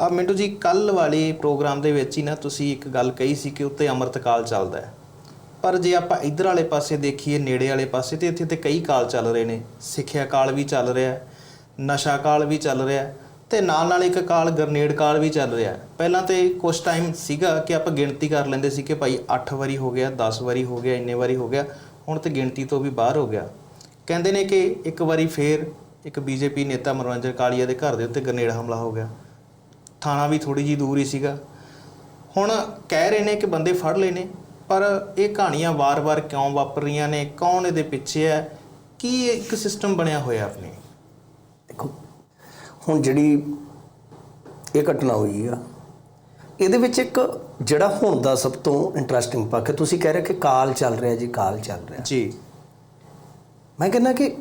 ਆ ਮਿੰਟੂ ਜੀ ਕੱਲ ਵਾਲੇ ਪ੍ਰੋਗਰਾਮ ਦੇ ਵਿੱਚ ਹੀ ਨਾ ਤੁਸੀਂ ਇੱਕ ਗੱਲ ਕਹੀ ਸੀ ਕਿ ਉੱਤੇ ਅੰਮ੍ਰਿਤਕਾਲ ਚੱਲਦਾ ਹੈ। ਪਰ ਜੇ ਆਪਾਂ ਇੱਧਰ ਵਾਲੇ ਪਾਸੇ ਦੇਖੀਏ, ਨੇੜੇ ਵਾਲੇ ਪਾਸੇ, ਤੇ ਇੱਥੇ ਤੇ ਕਈ ਕਾਲ ਚੱਲ ਰਹੇ ਨੇ। ਸਿੱਖਿਆ ਕਾਲ ਵੀ ਚੱਲ ਰਿਹਾ ਨਸ਼ਾ ਕਾਲ ਵੀ ਚੱਲ ਰਿਹਾ ਹੈ, ਤੇ ਨਾਲ ਨਾਲ ਇੱਕ ਕਾਲ, ਗਰਨੇਡ ਕਾਲ ਵੀ ਚੱਲ ਰਿਹਾ ਪਹਿਲਾਂ ਤੇ ਕੁਝ ਟਾਈਮ ਸੀਗਾ ਕਿ ਆਪਾਂ ਗਿਣਤੀ ਕਰ ਲੈਂਦੇ ਸੀ ਕਿ ਭਾਈ 8 ਵਾਰੀ ਹੋ ਗਿਆ 10 ਵਾਰੀ ਹੋ ਗਿਆ, ਇੰਨੇ ਵਾਰੀ ਹੋ ਗਿਆ, ਹੁਣ ਤੇ ਗਿਣਤੀ ਤੋਂ ਵੀ ਬਾਹਰ ਹੋ ਗਿਆ। ਕਹਿੰਦੇ ਨੇ ਕਿ ਇੱਕ ਵਾਰੀ ਫੇਰ ਇੱਕ ਬੀਜੇਪੀ ਨੇਤਾ ਮਨੋਰੰਜਨ ਕਾਲੀਆ ਦੇ ਘਰ ਦੇ ਉੱਤੇ ਗਰਨੇਡ ਹਮਲਾ ਹੋ ਗਿਆ। ਥਾਣਾ ਵੀ ਥੋੜੀ ਜੀ ਦੂਰ ਹੀ ਸੀਗਾ। ਹੁਣ ਕਹਿ ਰਹੇ ਨੇ ਕਿ ਬੰਦੇ ਫੜ ਲਏ ਨੇ ਪਰ ਇਹ ਕਹਾਣੀਆਂ ਵਾਰ-ਵਾਰ ਕਿਉਂ ਵਾਪਰ ਰਹੀਆਂ ਨੇ? ਕੌਣ ਇਹਦੇ ਪਿੱਛੇ ਹੈ? ਕੀ ਇੱਕ ਸਿਸਟਮ ਬਣਿਆ ਹੋਇਆ ਆਪਣੇ? ਦੇਖੋ ਹੁਣ ਜਿਹੜੀ ਇਹ ਘਟਨਾ ਹੋਈ ਆ ਇਹਦੇ ਵਿੱਚ ਇੱਕ ਜਿਹੜਾ ਹੁਣ ਦਾ ਸਭ ਤੋਂ ਇੰਟਰਸਟਿੰਗ ਪੱਖ ਤੁਸੀਂ ਕਹਿ ਰਹੇ ਕਿ ਕਾਲ ਚੱਲ ਰਿਹਾ ਜੀ ਕਾਲ ਚੱਲ ਰਿਹਾ। ਜੀ। ਮੈਂ ਕਹਿੰਦਾ ਕਿ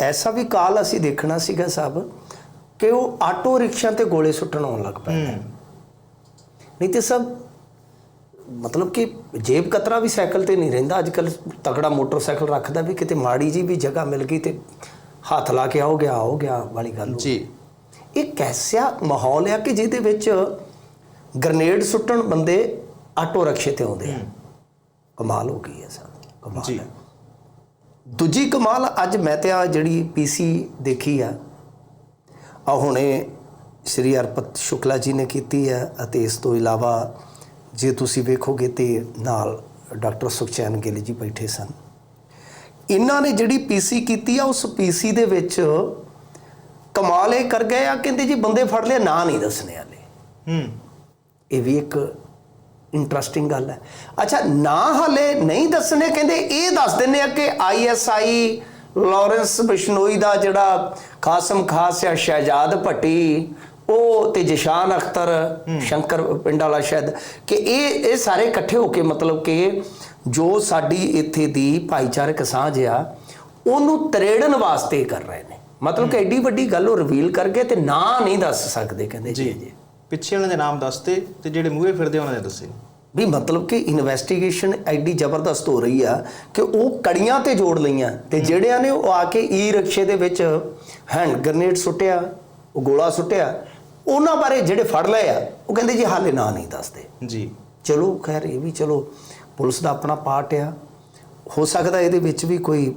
ਐਸਾ ਵੀ ਕਾਲ ਅਸੀਂ ਦੇਖਣਾ ਸੀਗਾ ਸਭ ਕਿ ਉਹ ਆਟੋ ਰਿਕਸ਼ਾ ਤੇ ਗੋਲੇ ਸੁੱਟਣ ਆਉਣ ਲੱਗ ਪਏ ਹੂੰ। ਨਹੀਂ ਤੇ ਸਭ ਮਤਲਬ ਕਿ ਜੇਬ ਕਤਰਾ ਵੀ ਸਾਈਕਲ ਤੇ ਨਹੀਂ ਰਹਿੰਦਾ। ਅੱਜ ਕੱਲ ਤਗੜਾ ਮੋਟਰਸਾਈਕਲ ਰੱਖਦਾ ਵੀ ਕਿਤੇ ਮਾੜੀ ਜੀ ਵੀ ਜਗ੍ਹਾ ਮਿਲ ਗਈ ਤੇ ਹੱਥ ਲਾ ਕੇ ਆਓ ਗਿਆ ਆਓ ਗਿਆ ਵਾਲੀ ਗੱਲ ਹੋ ਜੀ। ਇਹ ਕੈਸਿਆ ਮਾਹੌਲ ਹੈ ਕਿ ਜਿਹਦੇ ਵਿੱਚ ਗ੍ਰਨੇਡ ਸੁੱਟਣ ਬੰਦੇ ਆਟੋ ਰਕਸ਼ੇ ਤੇ ਆਉਂਦੇ ਆ। ਕਮਾਲ ਹੋ ਗਈ ਹੈ ਸਰ ਕਮਾਲ ਜੀ। ਹੈ ਦੂਜੀ ਕਮਾਲ ਅੱਜ ਮੈਂ ਤੇ ਆ ਜਿਹੜੀ ਪੀਸੀ ਦੇਖੀ ਆ ਆ ਹੁਣੇ ਸ਼੍ਰੀ ਅਰਪਤ ਸ਼ੁਕਲਾ ਜੀ ਨੇ ਕੀਤੀ ਹੈ ਅਤੇ ਇਸ ਤੋਂ ਇਲਾਵਾ ਜੇ ਤੁਸੀਂ ਵੇਖੋਗੇ ਤੇ ਨਾਲ ਡਾਕਟਰ ਸੁਖਚੈਨ ਗਿੱਲ ਜੀ ਬੈਠੇ ਸਨ। ਇਹਨਾਂ ਨੇ ਜਿਹੜੀ ਪੀਸੀ ਕੀਤੀ ਆ ਉਸ ਪੀਸੀ ਦੇ ਵਿੱਚ ਕਮਾਲ ਇਹ ਕਰ ਗਏ ਆ ਕਹਿੰਦੇ ਜੀ ਬੰਦੇ ਫੜ ਲਿਆ ਨਾਂ ਨਹੀਂ ਦੱਸਣੇ ਵਾਲੇ ਹੂੰ। ਇਹ ਵੀ ਇੱਕ ਇੰਟਰਸਟਿੰਗ ਗੱਲ ਹੈ। ਅੱਛਾ ਨਾ ਹਲੇ ਨਹੀਂ ਦੱਸਣੇ ਕਹਿੰਦੇ ਇਹ ਦੱਸ ਦਿੰਦੇ ਆ ਕਿ ਆਈਐਸਆਈ ਲਾਰੈਂਸ ਬਿਸ਼ਨੋਈ ਦਾ ਜਿਹੜਾ ਖਾਸਮ ਖਾਸ ਆ ਸ਼ਹਿਜਾਦ ਭੱਟੀ ਉਹ ਤੇ ਜਸ਼ਾਨ ਅਖਤਰ ਸ਼ੰਕਰ ਪਿੰਡ ਵਾਲਾ ਸ਼ਾਇਦ ਕਿ ਇਹ ਇਹ ਸਾਰੇ ਇਕੱਠੇ ਹੋ ਕੇ ਮਤਲਬ ਕਿ ਜੋ ਸਾਡੀ ਇੱਥੇ ਦੀ ਭਾਈਚਾਰਕ ਸਾਂਝ ਆ ਉਹਨੂੰ ਤਰੇੜਨ ਵਾਸਤੇ ਕਰ ਰਹੇ ਨੇ। ਮਤਲਬ ਕਿ ਐਡੀ ਵੱਡੀ ਗੱਲ ਉਹ ਰਿਵੀਲ ਕਰਕੇ ਤੇ ਨਾਂ ਨਹੀਂ ਦੱਸ ਸਕਦੇ ਕਹਿੰਦੇ ਜੀ। ਜੀ ਪਿੱਛੇ ਵਾਲਿਆਂ ਦੇ ਨਾਮ ਦੱਸਤੇ ਤੇ ਜਿਹੜੇ ਮੂਹਰੇ ਫਿਰਦੇ ਉਹਨਾਂ ਨੇ ਦੱਸੇ। ਵੀ ਮਤਲਬ ਕਿ ਇਨਵੈਸਟੀਗੇਸ਼ਨ ਐਡੀ ਜ਼ਬਰਦਸਤ ਹੋ ਰਹੀ ਆ ਕਿ ਉਹ ਕੜੀਆਂ ਤੇ ਜੋੜ ਲਈਆਂ ਤੇ ਜਿਹੜਿਆਂ ਨੇ ਉਹ ਆ ਕੇ ਈ ਰਿਕਸ਼ੇ ਦੇ ਵਿੱਚ ਹੈਂਡ ਗ੍ਰਨੇਡ ਸੁੱਟਿਆ ਉਹ ਗੋਲਾ ਸੁੱਟਿਆ ਉਹਨਾਂ ਬਾਰੇ ਜਿਹੜੇ ਫੜ ਲਏ ਆ ਉਹ ਕਹਿੰਦੇ ਜੀ ਹਾਲੇ ਨਾਂ ਨਹੀਂ ਦੱਸਦੇ। ਜੀ। ਚਲੋ ਖੈਰ ਇਹ ਵੀ ਚਲੋ ਪੁਲਿਸ ਦਾ ਆਪਣਾ ਪਾਰਟ ਆ। ਹੋ ਸਕਦਾ ਇਹਦੇ ਵਿੱਚ ਵੀ ਕੋਈ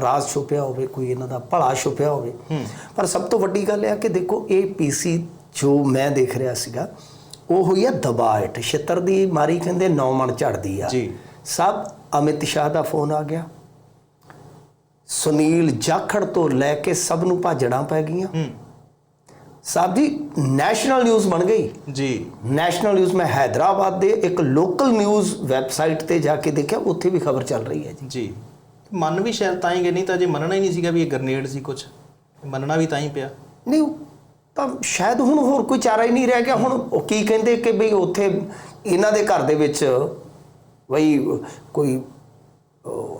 ਰਾਜ਼ ਛੁਪਿਆ ਹੋਵੇ ਕੋਈ ਇਹਨਾਂ ਦਾ ਭਲਾ ਛੁਪਿਆ ਹੋਵੇ। ਪਰ ਸਭ ਤੋਂ ਵੱਡੀ ਗੱਲ ਇਹ ਆ ਕਿ ਦੇਖੋ ਇਹ ਪੀਸੀ ਜੋ ਮੈਂ ਦੇਖ ਰਿਹਾ ਸੀਗਾ ਉਹ ਹੋਈ ਆ ਦਬਾਅਟ ਛਿੱਤਰ ਦੀ ਮਾਰੀ ਕਹਿੰਦੇ ਨੌ ਮਣ ਝੜਦੀ ਆ। ਜੀ। ਸਭ ਅਮਿਤ ਸ਼ਾਹ ਦਾ ਫੋਨ ਆ ਗਿਆ। ਸੁਨੀਲ ਜਾਖੜ ਤੋਂ ਲੈ ਕੇ ਸਭ ਨੂੰ ਭਾਜੜਾਂ ਪੈ ਗਈਆਂ। ਹੂੰ। ਸਾਹਿਬ ਜੀ ਨੈਸ਼ਨਲ ਨਿਊਜ਼ ਬਣ ਗਈ। ਜੀ। ਨੈਸ਼ਨਲ ਨਿਊਜ਼ ਮੈਂ ਹੈਦਰਾਬਾਦ ਦੇ ਇੱਕ ਲੋਕਲ ਨਿਊਜ਼ ਵੈਬਸਾਈਟ ਤੇ ਜਾ ਕੇ ਦੇਖਿਆ ਉੱਥੇ ਵੀ ਖਬਰ ਚੱਲ ਰਹੀ ਹੈ ਜੀ। ਜੀ। ਮਨ ਵੀ ਸ਼ਾਇਦ ਤਾਂ ਹੀ ਗਏ ਨਹੀਂ ਤਾਂ ਜੇ ਮੰਨਣਾ ਹੀ ਨਹੀਂ ਸੀਗਾ ਵੀ ਇਹ ਗ੍ਰਨੇਡ ਸੀ ਕੁਝ ਮੰਨਣਾ ਵੀ ਤਾਂ ਹੀ ਪਿਆ। ਨਹੀਂ ਤਾਂ ਸ਼ਾਇਦ ਹੁਣ ਹੋਰ ਕੋਈ ਚਾਰਾ ਹੀ ਨਹੀਂ ਰਹਿ ਗਿਆ। ਹੁਣ ਉਹ ਕੀ ਕਹਿੰਦੇ ਕਿ ਬਈ ਉੱਥੇ ਇਹਨਾਂ ਦੇ ਘਰ ਦੇ ਵਿੱਚ ਬਈ ਕੋਈ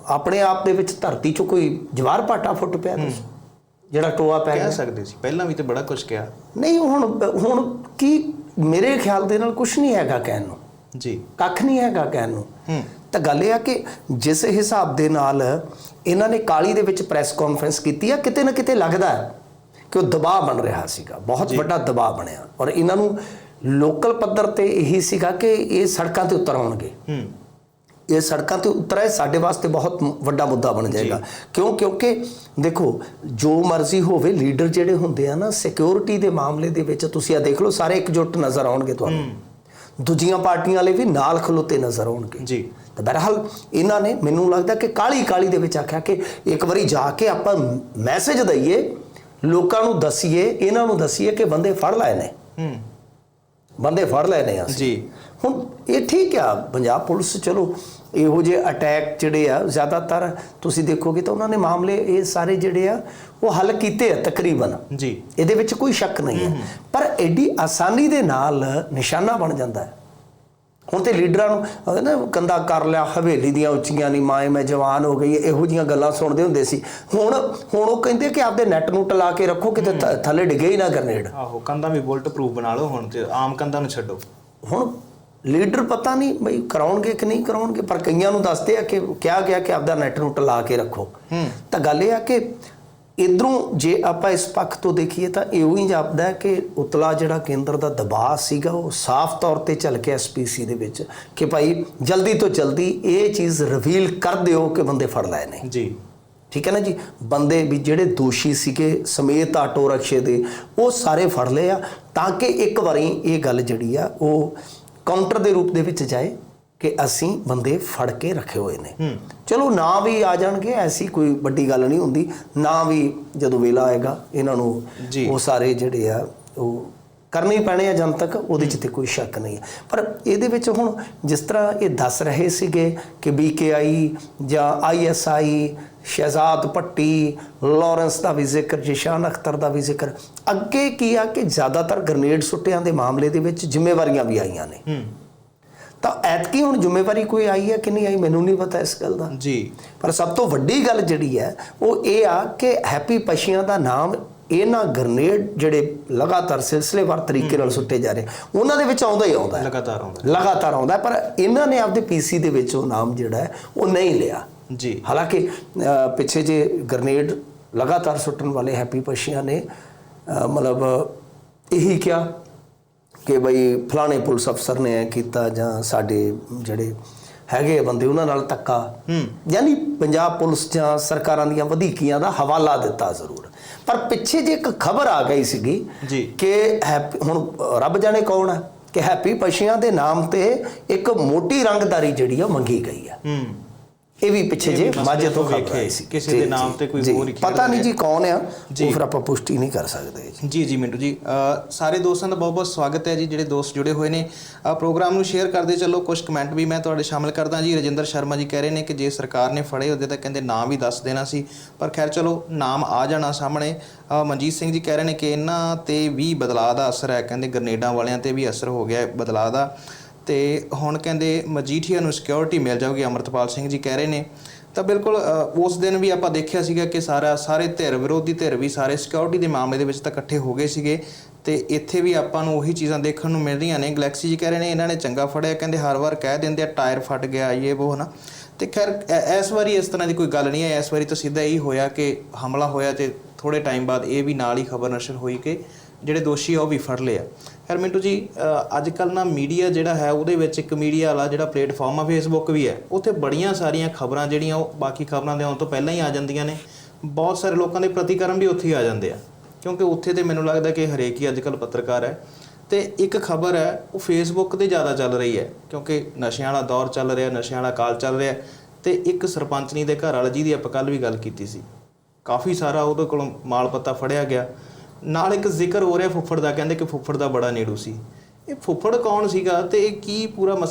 ਆਪਣੇ ਆਪ ਦੇ ਵਿੱਚ ਧਰਤੀ 'ਚੋਂ ਕੋਈ ਜਵਾਰ ਪਾਟਾ ਫੁੱਟ ਪਿਆ ਦੱਸੋ ਜਿਹੜਾ ਟੋਆ ਪੈ ਗਿਆ। ਕਹਿ ਸਕਦੇ ਸੀ। ਪਹਿਲਾਂ ਵੀ ਤੇ ਬੜਾ ਕੁਝ ਕਿਹਾ। ਨਹੀਂ ਹੁਣ ਹੁਣ ਕੀ ਮੇਰੇ ਖਿਆਲ ਦੇ ਨਾਲ ਕੁਝ ਨਹੀਂ ਹੈਗਾ ਕਹਿਣ ਨੂੰ। ਜੀ। ਕੱਖ ਨਹੀਂ ਹੈਗਾ ਕਹਿਣ ਨੂੰ। ਹੂੰ। ਤਾਂ ਗੱਲ ਇਹ ਆ ਕਿ ਜਿਸ ਹਿਸਾਬ ਦੇ ਨਾਲ ਇਹਨਾਂ ਨੇ ਕਾਲੀ ਦੇ ਵਿੱਚ ਪ੍ਰੈਸ ਕਾਨਫਰੰਸ ਕੀਤੀ ਆ ਕਿਤੇ ਨਾ ਕਿਤੇ ਲੱਗਦਾ ਹੈ ਕਿ ਉਹ ਦਬਾਅ ਬਣ ਰਿਹਾ ਸੀਗਾ ਬਹੁਤ ਵੱਡਾ ਦਬਾਅ ਬਣਿਆ। ਔਰ ਇਹਨਾਂ ਨੂੰ ਲੋਕਲ ਪੱਧਰ ਤੇ ਇਹੀ ਸੀਗਾ ਕਿ ਇਹ ਸੜਕਾਂ ਤੇ ਉਤਰ ਆਉਣਗੇ। ਇਹ ਸੜਕਾਂ ਤੇ ਉਤਰੇ ਸਾਡੇ ਵਾਸਤੇ ਬਹੁਤ ਵੱਡਾ ਮੁੱਦਾ ਬਣ ਜਾਏਗਾ। ਕਿਉਂ? ਕਿਉਂਕਿ ਦੇਖੋ ਜੋ ਮਰਜ਼ੀ ਹੋਵੇ ਲੀਡਰ ਜਿਹੜੇ ਹੁੰਦੇ ਆ ਨਾ ਸਿਕਿਉਰਿਟੀ ਦੇ ਮਾਮਲੇ ਦੇ ਵਿੱਚ ਤੁਸੀਂ ਆ ਦੇਖ ਲਓ ਸਾਰੇ ਇਕਜੁੱਟ ਨਜ਼ਰ ਆਉਣਗੇ ਤੁਹਾਨੂੰ। ਦੂਜੀਆਂ ਪਾਰਟੀਆਂ ਵਾਲੇ ਵੀ ਨਾਲ ਖਲੋਤੇ ਨਜ਼ਰ ਆਉਣਗੇ। ਜੀ। ਤਾਂ ਬਹਰਹਾਲ ਇਹਨਾਂ ਨੇ ਮੈਨੂੰ ਲੱਗਦਾ ਕਿ ਕਾਲੀ ਕਾਲੀ ਦੇ ਵਿੱਚ ਆਖਿਆ ਕਿ ਇੱਕ ਵਾਰੀ ਜਾ ਕੇ ਆਪਾਂ ਮੈਸੇਜ ਦਈਏ ਲੋਕਾਂ ਨੂੰ ਦਸੀਏ ਇਹਨਾਂ ਨੂੰ ਦਸੀਏ ਕਿ ਬੰਦੇ ਫੜ ਲਏ ਨੇ। ਹੂੰ। ਬੰਦੇ ਫੜ ਲਏ ਨੇ ਅਸੀਂ। ਜੀ। ਹੁਣ ਇਹ ਠੀਕ ਆ ਪੰਜਾਬ ਪੁਲਿਸ ਚਲੋ ਇਹੋ ਜਿਹੇ ਅਟੈਕ ਜਿਹੜੇ ਆ ਜ਼ਿਆਦਾਤਰ ਤੁਸੀਂ ਦੇਖੋਗੇ ਤਾਂ ਉਹਨਾਂ ਨੇ ਮਾਮਲੇ ਇਹ ਸਾਰੇ ਜਿਹੜੇ ਆ ਉਹ ਹੱਲ ਕੀਤੇ ਆ ਤਕਰੀਬਨ। ਜੀ। ਇਹਦੇ ਵਿੱਚ ਕੋਈ ਸ਼ੱਕ ਨਹੀਂ ਹੈ। ਪਰ ਐਡੀ ਆਸਾਨੀ ਦੇ ਨਾਲ ਨਿਸ਼ਾਨਾ ਬਣ ਜਾਂਦਾ ਹੈ। ਹੁਣ ਤੇ ਲੀਡਰਾਂ ਨੂੰ ਕਹਿੰਦੇ ਨਾ ਕੰਦਾ ਕਰ ਲਿਆ ਹਵੇਲੀ ਦੀਆਂ ਉੱਚੀਆਂ ਨਹੀਂ ਮਾਏ ਮੈਂ ਜਵਾਨ ਹੋ ਗਈ ਇਹੋ ਜੀਆਂ ਗੱਲਾਂ ਸੁਣਦੇ ਹੁੰਦੇ ਸੀ। ਹੁਣ ਹੁਣ ਉਹ ਕਹਿੰਦੇ ਕਿ ਆਪਦੇ ਨੈਟ ਨੂੰ ਟਲਾ ਕੇ ਰੱਖੋ ਕਿਤੇ ਥੱਲੇ ਡਿੱਗੇ ਹੀ ਨਾ ਗ੍ਰਨੇਡ ਆਹੋ ਕੰਧਾਂ ਵੀ ਬੁਲਟ ਪ੍ਰੂਫ ਬਣਾ ਲਓ ਹੁਣ ਤੇ ਆਮ ਕੰਧਾਂ ਨੂੰ ਛੱਡੋ। ਹੁਣ ਲੀਡਰ ਪਤਾ ਨਹੀਂ ਬਈ ਕਰਾਉਣਗੇ ਕਿ ਨਹੀਂ ਕਰਾਉਣਗੇ ਪਰ ਕਈਆਂ ਨੂੰ ਦੱਸਦੇ ਆ ਕਿ ਕਿਹਾ ਗਿਆ ਕਿ ਆਪਦਾ ਨੈਟ ਨੂੰ ਟਲਾ ਕੇ ਰੱਖੋ। ਤਾਂ ਗੱਲ ਇਹ ਆ ਕਿ ਇਧਰੋਂ ਜੇ ਆਪਾਂ ਇਸ ਪੱਖ ਤੋਂ ਦੇਖੀਏ ਤਾਂ ਇਹੋ ਹੀ ਜਾਪਦਾ ਹੈ ਕਿ ਉਤਲਾ ਜਿਹੜਾ ਕੇਂਦਰ ਦਾ ਦਬਾਅ ਸੀਗਾ ਉਹ ਸਾਫ਼ ਤੌਰ ਤੇ ਚੱਲ ਕੇ ਐਸਪੀਸੀ ਦੇ ਵਿੱਚ ਕਿ ਭਾਈ ਜਲਦੀ ਤੋਂ ਜਲਦੀ ਇਹ ਚੀਜ਼ ਰਿਵੀਲ ਕਰ ਦਿਓ ਕਿ ਬੰਦੇ ਫੜ ਲਏ ਨੇ। ਜੀ। ਠੀਕ ਹੈ ਨਾ ਜੀ? ਬੰਦੇ ਵੀ ਜਿਹੜੇ ਦੋਸ਼ੀ ਸੀਗੇ ਸਮੇਤ ਆਟੋ ਰਕਸ਼ੇ ਦੇ ਉਹ ਸਾਰੇ ਫੜ ਲਏ ਆ ਤਾਂ ਕਿ ਇੱਕ ਵਾਰੀ ਇਹ ਗੱਲ ਜਿਹੜੀ ਆ ਉਹ ਕਾਊਂਟਰ ਦੇ ਰੂਪ ਦੇ ਵਿੱਚ ਜਾਏ। ਕਿ ਅਸੀਂ ਬੰਦੇ ਫੜ ਕੇ ਰੱਖੇ ਹੋਏ ਨੇ। ਚਲੋ ਨਾ ਵੀ ਆ ਜਾਣਗੇ ਐਸੀ ਕੋਈ ਵੱਡੀ ਗੱਲ ਨਹੀਂ ਹੁੰਦੀ। ਨਾ ਵੀ ਜਦੋਂ ਵੇਲਾ ਆਏਗਾ ਇਹਨਾਂ ਨੂੰ। ਉਹ ਸਾਰੇ ਜਿਹੜੇ ਆ ਉਹ ਕਰਨੇ ਹੀ ਪੈਣੇ ਆ ਜਨਤਕ ਉਹਦੇ 'ਚ ਤੇ ਕੋਈ ਸ਼ੱਕ ਨਹੀਂ। ਹੈ ਪਰ ਇਹਦੇ ਵਿੱਚ ਹੁਣ ਜਿਸ ਤਰ੍ਹਾਂ ਇਹ ਦੱਸ ਰਹੇ ਸੀਗੇ ਕਿ ਬੀਕੇਆਈ ਜਾਂ ਆਈਐਸਆਈ ਸ਼ਹਿਜ਼ਾਦ ਪੱਟੀ ਲਾਰੈਂਸ ਦਾ ਵੀ ਜ਼ਿਕਰ ਜਿਸ਼ਾਨ ਅਖਤਰ ਦਾ ਵੀ ਜ਼ਿਕਰ ਅੱਗੇ ਕੀ ਆ ਕਿ ਜ਼ਿਆਦਾਤਰ ਗ੍ਰਨੇਡ ਸੁੱਟਿਆਂ ਦੇ ਮਾਮਲੇ ਦੇ ਵਿੱਚ ਜ਼ਿੰਮੇਵਾਰੀਆਂ ਵੀ ਆਈਆਂ ਨੇ। ਹੂੰ। ਤਾਂ ਐਤਕੀ ਹੁਣ ਜ਼ਿੰਮੇਵਾਰੀ ਕੋਈ ਆਈ ਹੈ ਕਿ ਨਹੀਂ ਆਈ ਮੈਨੂੰ ਨਹੀਂ ਪਤਾ ਇਸ ਗੱਲ ਦਾ। ਜੀ। ਪਰ ਸਭ ਤੋਂ ਵੱਡੀ ਗੱਲ ਜਿਹੜੀ ਹੈ ਉਹ ਇਹ ਆ ਕਿ ਹੈਪੀ ਪਸ਼ੀਆਂ ਦਾ ਨਾਮ ਇਹਨਾਂ ਗ੍ਰਨੇਡ ਜਿਹੜੇ ਲਗਾਤਾਰ ਸਿਲਸਿਲੇਵਾਰ ਤਰੀਕੇ ਨਾਲ ਸੁੱਟੇ ਜਾ ਰਹੇ। ਉਹਨਾਂ ਦੇ ਵਿੱਚ ਆਉਂਦਾ ਹੀ ਆਉਂਦਾ ਲਗਾਤਾਰ ਆਉਂਦਾ ਲਗਾਤਾਰ ਆਉਂਦਾ ਪਰ ਇਹਨਾਂ ਨੇ ਆਪਦੇ ਪੀਸੀ ਦੇ ਵਿੱਚ ਉਹ ਨਾਮ ਜਿਹੜਾ ਹੈ ਉਹ ਨਹੀਂ ਲਿਆ। ਜੀ। ਹਾਲਾਂਕਿ ਪਿੱਛੇ ਜੇ ਗ੍ਰਨੇਡ ਲਗਾਤਾਰ ਸੁੱਟਣ ਵਾਲੇ ਹੈਪੀ ਪਸ਼ੀਆਂ ਨੇ ਮਤਲਬ ਇਹੀ ਕਿਹਾ ਕਿ ਬਈ ਫਲਾਣੇ ਪੁਲਿਸ ਅਫਸਰ ਨੇ ਇਹ ਕੀਤਾ ਜਾਂ ਸਾਡੇ ਜਿਹੜੇ ਹੈਗੇ ਬੰਦੇ ਉਹਨਾਂ ਨਾਲ ਧੱਕਾ। ਯਾਨੀ ਪੰਜਾਬ ਪੁਲਿਸ ਜਾਂ ਸਰਕਾਰਾਂ ਦੀਆਂ ਵਧੀਕੀਆਂ ਦਾ ਹਵਾਲਾ ਦਿੱਤਾ ਜ਼ਰੂਰ। ਪਰ ਪਿੱਛੇ ਜੇ ਇੱਕ ਖਬਰ ਆ ਗਈ ਸੀਗੀ ਜੀ। ਕਿ ਹੁਣ ਰੱਬ ਜਾਣੇ ਕੌਣ ਹੈ ਕਿ ਹੈਪੀ ਪਸ਼ੀਆਂ ਦੇ ਨਾਮ ਤੇ ਇੱਕ ਮੋਟੀ ਰੰਗਦਾਰੀ ਜਿਹੜੀ ਆ ਉਹ ਮੰਗੀ ਗਈ ਆ। ਹੂੰ। ਇਹ ਵੀ ਪਿੱਛੇ ਜੇ ਮਾਝੇ ਤੋਂ ਵੇਖੇ, ਸੀ। ਕਿਸੇ ਦੇ ਨਾਮ ਤੇ ਕੋਈ। ਹੋਰ ਹੀ ਖੇਡ ਪਤਾ ਨਹੀਂ। ਜੀ ਕੌਣ ਆ। ਉਹ ਫਿਰ ਆਪਾਂ ਪੁਸ਼ਟੀ ਨਹੀਂ ਕਰ ਸਕਦੇ ਜੀ। ਜੀ ਮਿੰਟੂ ਜੀ ਸਾਰੇ ਦੋਸਤਾਂ ਦਾ ਬਹੁਤ ਬਹੁਤ ਸਵਾਗਤ ਹੈ ਜੀ ਜਿਹੜੇ ਦੋਸਤ ਜੁੜੇ ਹੋਏ ਨੇ। ਪ੍ਰੋਗਰਾਮ ਨੂੰ ਸ਼ੇਅਰ ਕਰਦੇ ਚੱਲੋ ਕੁਝ ਕਮੈਂਟ ਵੀ ਮੈਂ ਤੁਹਾਡੇ ਸ਼ਾਮਿਲ ਕਰਦਾ ਜੀ। ਰਜਿੰਦਰ ਸ਼ਰਮਾ ਜੀ ਕਹਿ ਰਹੇ ਨੇ ਕਿ ਜੇ ਸਰਕਾਰ ਨੇ ਫੜੇ ਹੁੰਦੇ ਤਾਂ ਕਹਿੰਦੇ ਨਾਮ ਵੀ ਦੱਸ ਦੇਣਾ ਸੀ। ਪਰ ਖੈਰ ਚਲੋ ਨਾਮ ਆ ਜਾਣਾ ਸਾਹਮਣੇ। ਮਨਜੀਤ ਸਿੰਘ ਜੀ ਕਹਿ ਰਹੇ ਨੇ ਕਿ ਇਹਨਾਂ ਤੇ ਵੀ ਬਦਲਾਅ ਦਾ ਅਸਰ ਹੈ। ਕਹਿੰਦੇ ਗ੍ਰਨੇਡਾਂ ਵਾਲਿਆਂ ਤੇ ਵੀ ਅਸਰ ਹੋ ਗਿਆ ਬਦਲਾਅ ਦਾ। ਤੇ ਹੁਣ ਕਹਿੰਦੇ ਮਜੀਠੀਆ ਨੂੰ ਸਿਕਿਉਰਿਟੀ ਮਿਲ ਜਾਊਗੀ, ਅਮਰਤਪਾਲ ਸਿੰਘ ਜੀ ਕਹਿ ਰਹੇ ਨੇ। ਤਾਂ ਬਿਲਕੁਲ ਉਸ ਦਿਨ ਵੀ ਆਪਾਂ ਦੇਖਿਆ ਸੀਗਾ ਕਿ ਸਾਰਾ, ਸਾਰੇ ਧਿਰ ਵਿਰੋਧੀ ਧਿਰ ਵੀ ਸਾਰੇ ਸਿਕਿਉਰਿਟੀ ਦੇ ਮਾਮਲੇ ਦੇ ਵਿੱਚ ਤਾਂ ਇਕੱਠੇ ਹੋ ਗਏ ਸੀਗੇ। ਤੇ ਇੱਥੇ ਵੀ ਆਪਾਂ ਨੂੰ ਉਹੀ ਚੀਜ਼ਾਂ ਦੇਖਣ ਨੂੰ ਮਿਲ ਰਹੀਆਂ ਨੇ। ਗਲੈਕਸੀ ਜੀ ਕਹਿ ਰਹੇ ਨੇ, ਇਹਨਾਂ ਨੇ ਚੰਗਾ ਫੜਿਆ, ਕਹਿੰਦੇ ਹਰ ਵਾਰ ਕਹਿ ਦਿੰਦੇ ਆ, ਟਾਇਰ ਫਟ ਗਿਆ, ਇਹ ਉਹ ਹਨਾ। ਤੇ ਖੈਰ, ਐ- ਇਸ ਵਾਰੀ ਇਸ ਤਰ੍ਹਾਂ ਦੀ ਕੋਈ ਗੱਲ ਨਹੀਂ ਹੈ ਇਸ ਵਾਰੀ ਤਾਂ ਸਿੱਧਾ ਇਹੀ ਹੋਇਆ ਕਿ ਹਮਲਾ ਹੋਇਆ ਤੇ ਥੋੜੇ ਟਾਈਮ ਬਾਅਦ ਇਹ ਵੀ ਨਾਲ ਹੀ ਖਬਰ ਨਸ਼ਰ ਹੋਈ ਕਿ ਜਿਹੜੇ ਦੋਸ਼ੀ ਆ ਉਹ ਵੀ ਫੜ ਲਏ ਆ। ਖੈਰ ਜੀ ਅੱਜ ਕੱਲ ਨਾ ਮੀਡੀਆ ਜਿਹੜਾ ਹੈ, ਉਹਦੇ ਵਿੱਚ ਇੱਕ ਮੀਡੀਆ ਵਾਲਾ ਜਿਹੜਾ ਪਲੇਟਫਾਰਮ ਆ ਫੇਸਬੁੱਕ ਵੀ ਹੈ। ਉੱਥੇ ਬੜੀਆਂ ਸਾਰੀਆਂ ਖਬਰਾਂ ਜਿਹੜੀਆਂ ਉਹ ਬਾਕੀ ਖਬਰਾਂ ਦੇ ਆਉਣ ਤੋਂ ਪਹਿਲਾਂ ਹੀ ਆ ਜਾਂਦੀਆਂ ਨੇ। ਬਹੁਤ ਸਾਰੇ ਲੋਕਾਂ ਦੇ ਪ੍ਰਤੀਕਰਮ ਵੀ ਉੱਥੇ ਹੀ ਆ ਜਾਂਦੇ ਆ। ਕਿਉਂਕਿ ਉੱਥੇ ਤੇ ਮੈਨੂੰ ਲੱਗਦਾ ਕਿ ਹਰੇਕ ਹੀ ਅੱਜ ਕੱਲ ਪੱਤਰਕਾਰ ਹੈ। ਤੇ ਇੱਕ ਖਬਰ ਹੈ, ਉਹ ਫੇਸਬੁੱਕ ਤੇ ਜ਼ਿਆਦਾ ਚੱਲ ਰਹੀ ਹੈ। ਕਿਉਂਕਿ ਨਸ਼ਿਆਂ ਵਾਲਾ ਦੌਰ ਚੱਲ ਰਿਹਾ, ਨਸ਼ਿਆਂ ਵਾਲਾ ਕਾਲ ਚੱਲ ਰਿਹਾ। ਤੇ ਇੱਕ ਸਰਪੰਚਨੀ ਦੇ ਘਰ ਵਾਲਾ ਜਿਹਦੀ ਆਪਾਂ ਕੱਲ ਵੀ ਗੱਲ ਕੀਤੀ ਸੀ। ਕਾਫੀ ਸਾਰਾ ਉਹਦੇ ਕੋਲੋਂ ਮਾਲ ਪੱਤਾ ਫੜਿਆ ਗਿਆ। ਨਾਲ ਇੱਕ ਜ਼ਿਕਰ ਹੋ ਰਿਹਾ ਫੁੱਫੜ ਦਾ, ਕਹਿੰਦੇ ਕਿ ਫੁੱਫੜ ਦਾ ਬੜਾ ਨੇੜੂ ਸੀ। ਇਹ ਫੁੱਫੜ ਕੌਣ ਸੀਗਾ ਤੇ ਇਹ ਕੀ ਪੂਰਾ